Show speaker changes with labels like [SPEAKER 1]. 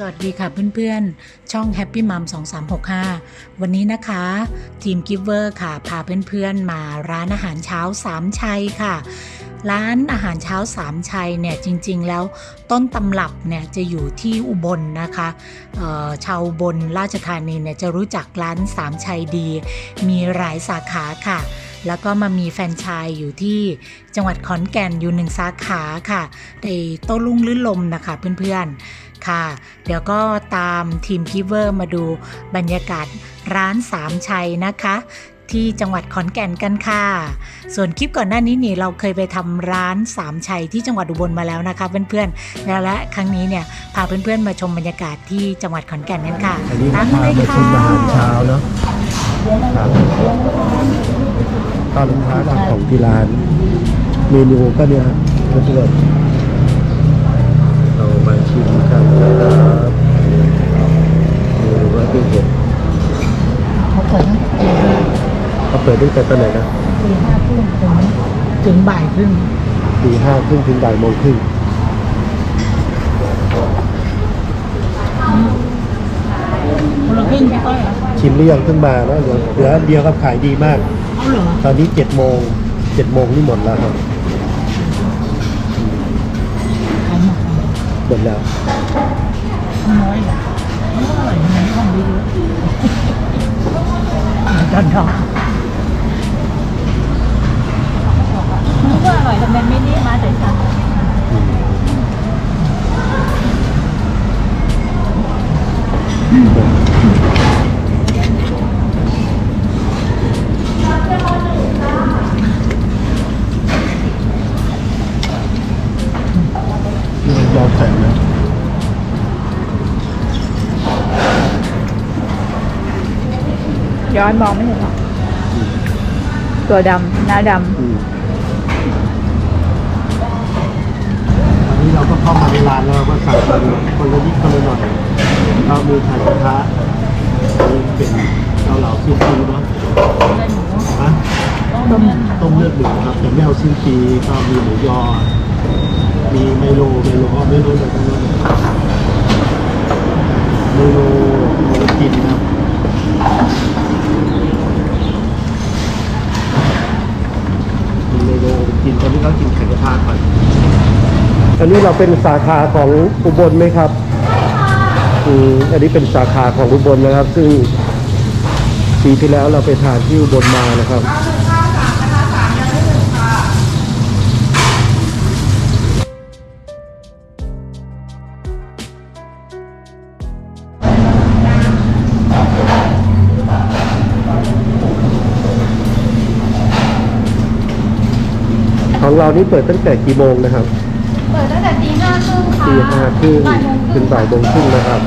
[SPEAKER 1] สวัสดีค่ะเพื่อนๆ ช่อง Happy Mom 2365 วันนี้นะคะ ทีม Giver ค่ะ พาเพื่อนๆ มาร้านอาหารเช้าสามชัยค่ะ ร้านอาหารเช้าสามชัยเนี่ยจริงๆแล้วต้นตำรับเนี่ยจะอยู่ที่อุบลนะคะชาวบนราชธานีเนี่ยจะรู้จักร้านสามชัยดี มีหลายสาขาค่ะ แล้วก็มามีแฟรนไชายอยู่ที่จังหวัดขอนแก่นอยู่หนึ่งสาขาค่ะในโต้รุ่งลื่นลมนะคะเพื่อนๆค่ะ เดี๋ยวก็ตามทีมกิเวอร์มาดูบรรยากาศร้านสามชัยนะคะที่จังหวัดขอนแก่นกันค่ะ ส่วนคลิปก่อนหน้านี้นี่เราเคยไปทำร้านสามชัยที่จังหวัดอุบลมาแล้วนะคะเพื่อนๆแล้วและครั้งนี้เนี่ยพาเพื่อนๆมาชมบรรยากาศที่จังหวัดขอนแก่นกันค่ะ
[SPEAKER 2] อันนี้
[SPEAKER 1] ตาม
[SPEAKER 2] พา
[SPEAKER 1] เลย
[SPEAKER 2] มา
[SPEAKER 1] ค่ะ
[SPEAKER 2] ชิมอาหารเช้าเนาะครับ ตอนท้ายของที่ร้าน เมนูก็เนี่ยครับเพื่อนๆเรามาชิมกันนะครับเมนูว่าที่เห็ด
[SPEAKER 1] เขาเปิดตั้งแต่
[SPEAKER 2] เขาเปิดตั้งแต่ตอนไหนนะ
[SPEAKER 1] ตีห้าครึ่งถึงถึงบ่ายครึ่ง
[SPEAKER 2] ตีห้าครึ่งถึงบ่ายโมงครึ่ง
[SPEAKER 1] คนละครึ่งพี่ก้อยเหรอ
[SPEAKER 2] ชิมหรือยังเพิ่งมานะเหลือเหลืออันเดียวครับขายดีมาก
[SPEAKER 1] เอาเหรอ
[SPEAKER 2] ตอนนี้เจ็ดโมงเจ็ดโมงนี่หมดแล้วครับ
[SPEAKER 1] ขายหมด
[SPEAKER 2] หมดแล้ว
[SPEAKER 1] น้อยเหรอมันก็อร่อยมันไม่ต้องเยอะๆดอนทอง
[SPEAKER 3] มันก็อร่อยแต่มันไม่ได้มาแต่ชั้น
[SPEAKER 2] ยอม แข็งนะ
[SPEAKER 3] ย้อนมองไม่เห็นหรอกตัวดำหน้าด
[SPEAKER 2] อืมอันนี้เราก็เข้ามาในร้านแล้วเราก็สั่งกันคนละนิดคนละหน่อยเรามีไข่กระทะนี่เป็นเกาเหลาซีฟู้ดเนาะฮะ
[SPEAKER 1] ต้ม
[SPEAKER 2] ต้มเลือดหมูครับแต่ไม่เอาซีฟีก็มีหมูยอ มีไมโลไมโลก็ไม่รู้เลยทั้งนั้นไมโลโมกินครับมีไมโลกินตอนนี้เขากินไข่กระทะก่อนอันนี้เราเป็นสาขาของอุบลไหมครับอืมอันนี้เป็นสาขาของอุบลนะครับ ซึ่งปีที่แล้วเราไปทานที่อุบลมานะครับ ของเรานี่เปิดตั้งแต่กี่โมงนะครับำ
[SPEAKER 3] เปิดตั้งแต่ตีห้าครึ่งค่ะ
[SPEAKER 2] ตีห้าครึ่ง
[SPEAKER 3] บ่ายโมงค
[SPEAKER 2] ถึ
[SPEAKER 3] รึ่
[SPEAKER 2] ง
[SPEAKER 3] ง
[SPEAKER 2] บ่ายโมงครึ่งนะครับ